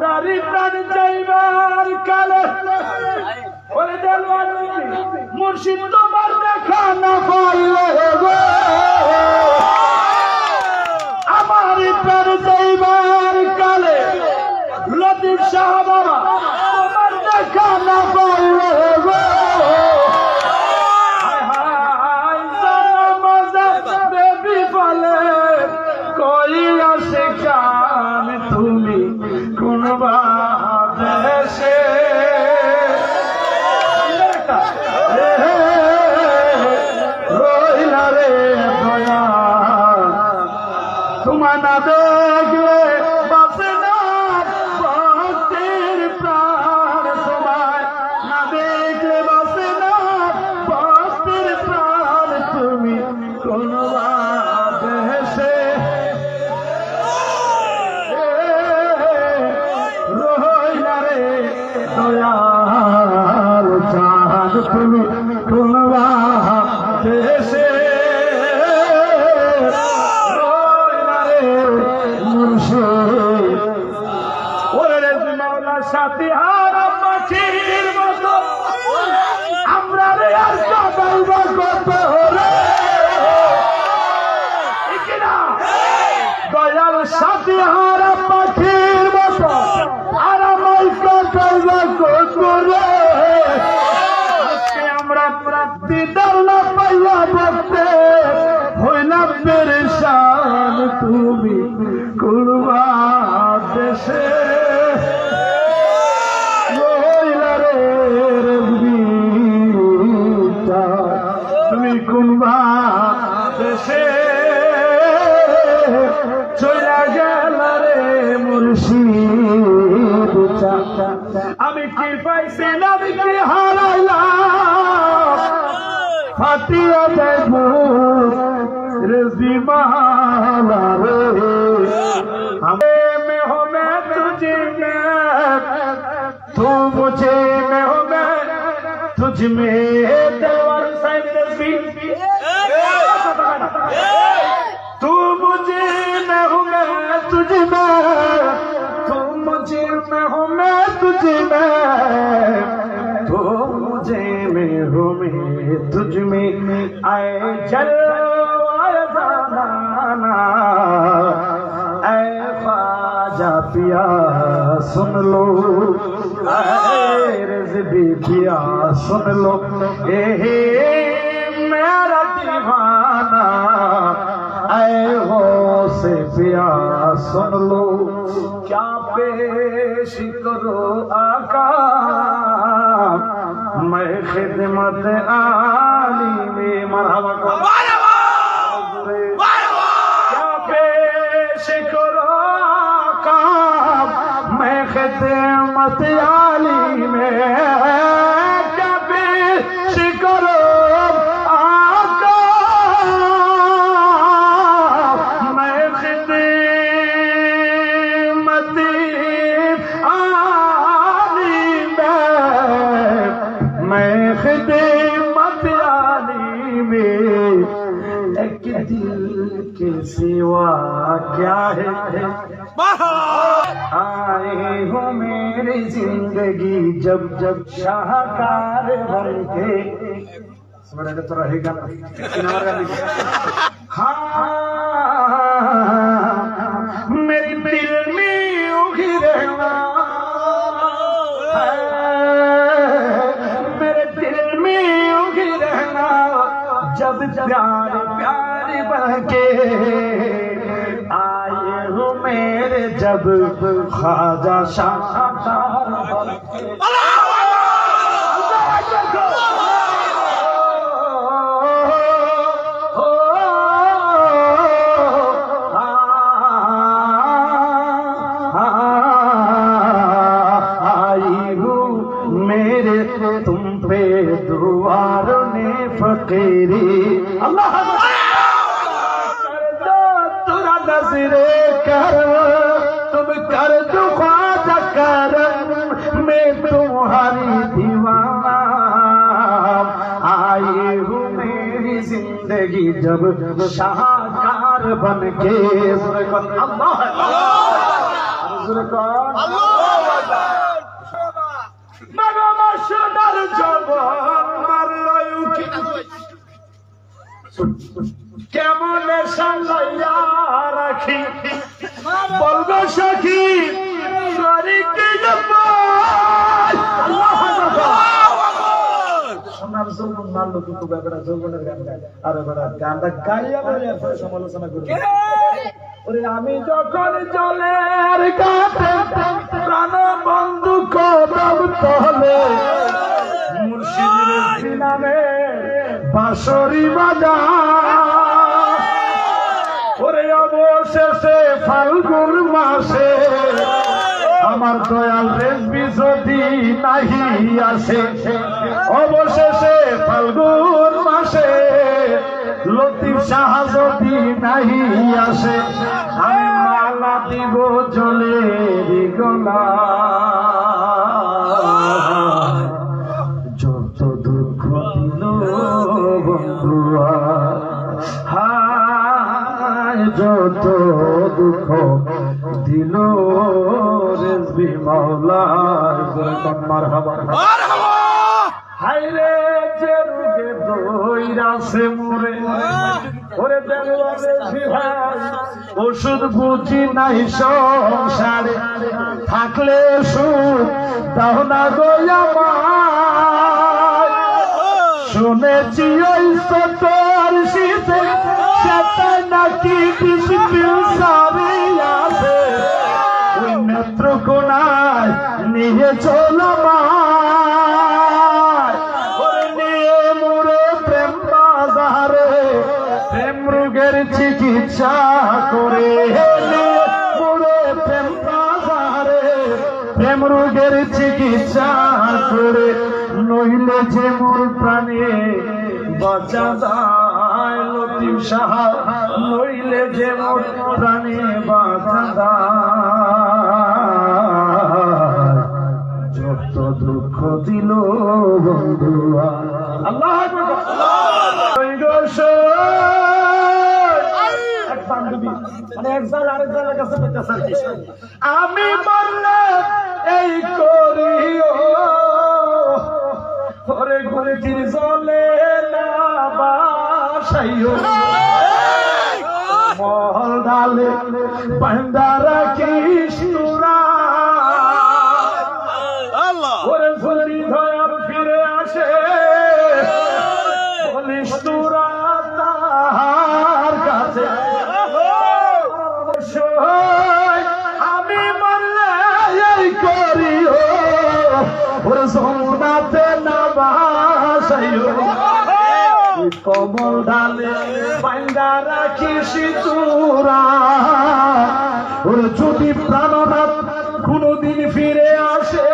আমরা প্রাণ যাইবার কালে বলে দেলওয়ানি মুর্শিদ তোমার দেখা না পাইলে গো। فاتحہ مجھے میں، تو مجھے میں ہوں میں، تجھ میں دیوار صاحب تصویر تو مجھے میں ہو میں، تجھ میں، تو مجھے میں ہوں میں، تجھ میں، تو مجھے میں ہوں میں، تجھ میں۔ آئے جلوہ زمانہ، اے पिया सुन लो। ऐ रिजवी पिया सुन लो। ए हे पिया पेश करो आका मैं खिदमत आली मरहबा खिदमत आली में क्या पेश करो आका मैं हो میری زندگی جب جب شاہکار بن کے سمجھے کہ تو رہے گا ہاں میری دل میں اگی رہنا میرے دل میں اگی رہنا جب پیار پیار بن کے آئے ہوں میرے جب خواجہ شاہ فقیری. اللہ ترا نظرے کر تم کر جو خواجہ کرم میں تمہاری دیوانہ آئی ہوں میری زندگی جب شاہکار بن کے۔ اللہ اللہ مگر مشدر اللہ কেমনে সাজাইয়া রাখি? বলব সখী সরি কি সোনার যৌবন, মারলো কিন্তু বেটা যৌবনের গান গায়। আরে বেটা গানটা গাইয়া এরপরে সমালোচনা করবে। আমি যখন জলের প্রাণ বন্ধু কদম তলে নামে বাঁশরি বাজার ওরে অবশেষে ফাল্গুন মাসে আমার দয়াল রেসবি যদি নাহি আসে, অবশেষে ফাল্গুন মাসে লতিফ শাহ যদি নাহি আসে, আমি মালা দিব জলে গলা দইরাছে মোরে ওরে ওষুধ বুঝি নাই সংসারে। থাকলে সুখ, দাও না গো আমার শুনেছি ওই তোর শীতে সেটা নাকি ডিসিপ্লিন সারি আছে। ওই নেত্রকোনায় নিয়ে চলো মায় চিকিৎসা করে প্রেম বাজারে প্রেম রোগের চিকিৎসা করে নইলে যে মোর প্রাণে বাঁচা লতিফ সাহা নইলে যে মোর প্রাণে বাঁচা যত দুঃখ দিল বন্ধুয়া আল্লাহ মানে এক জাল আরেক জালের কাছে পেতেছে আর কি। আমি বললে এই করিও ঘরে তিনি জলে না বাসাইও মহল ডালে বান্দা রাখিস ওরে যমুনাতে না বাসাইও ওই কমল ডালে বাইন্দা রাখিস তোরা। ওর যদি প্রাণনাথ কোনোদিন ফিরে আসে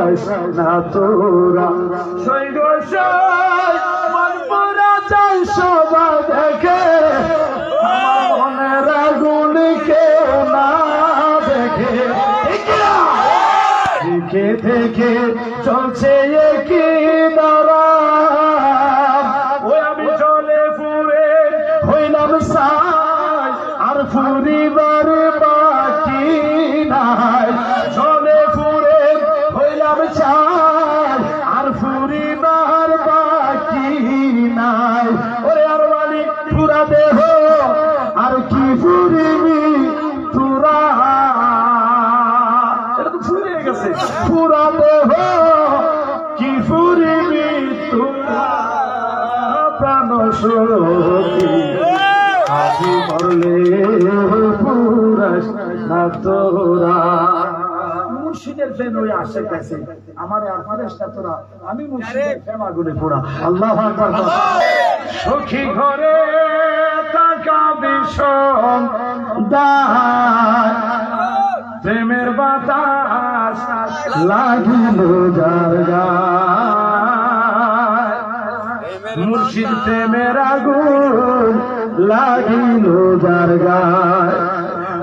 পুরাস না তোরা। সৈগ মন প্রাণ আজি মরলে পুরাস তোরা? মুর্শিদের প্রেম ওই আসে কাছে আমার আর ফারেস্তা তোরা। আমি মুর্শিদের প্রেম আগুনে পোড়া। আল্লাহ আকবার। সখী ঘরে তাকা বিষম দায়। প্রেমের বাতাস লাগিল যার শীতে মেরা গুণ লাগিল যার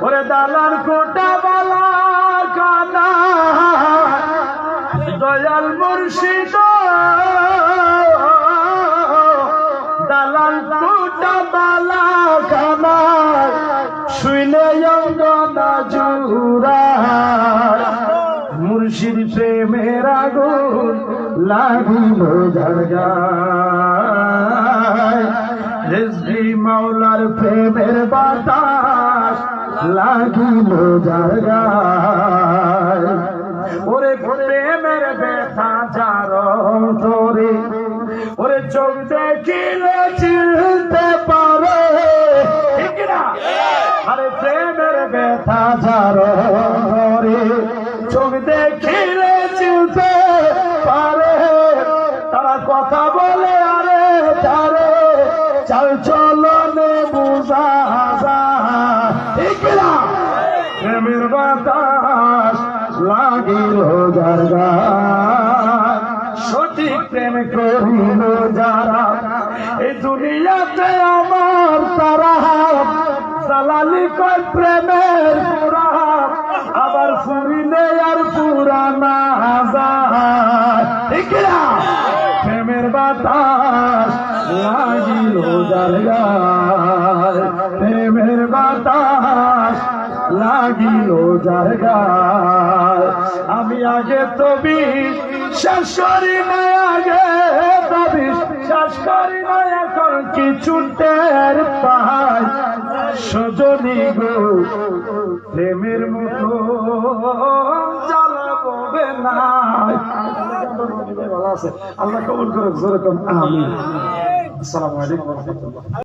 ওরে দালার কোটা বালা কাদা দয়াল মুর্শিদ। দালাল কোটা বালা কানা, শুইলে অঙ্গ না জুরা মুর্শিদ প্রেমের আগুন লাগিল ঝড়গা রেজবি মাওলার প্রেমের বাতাস লাগিল জায়গায়। ওরে প্রেমের ব্যথা যার অন্তরে, ওরে চোখ দেখিলে চিনতে পারে। ঠিক না আরে প্রেমের ব্যথা যার সঠিক প্রেম করিল যারা এই দুনিয়াতে আমার তারা সালালি কয় প্রেমের পুরা আবার ফুরিলে আর পুরানা না প্রেমের বাতাস লাগিল জায়গায় প্রেমের বাতাস লাগিল আমি আগে তবি শেষ করি না আগে তবি। শেষ করি না এখন কিছু টের পাই। সজনী গো প্রেমের মতো জ্বালাবো না আল্লাহ কবুল করুক যেরকম আমি আসসালামু আলাইকুম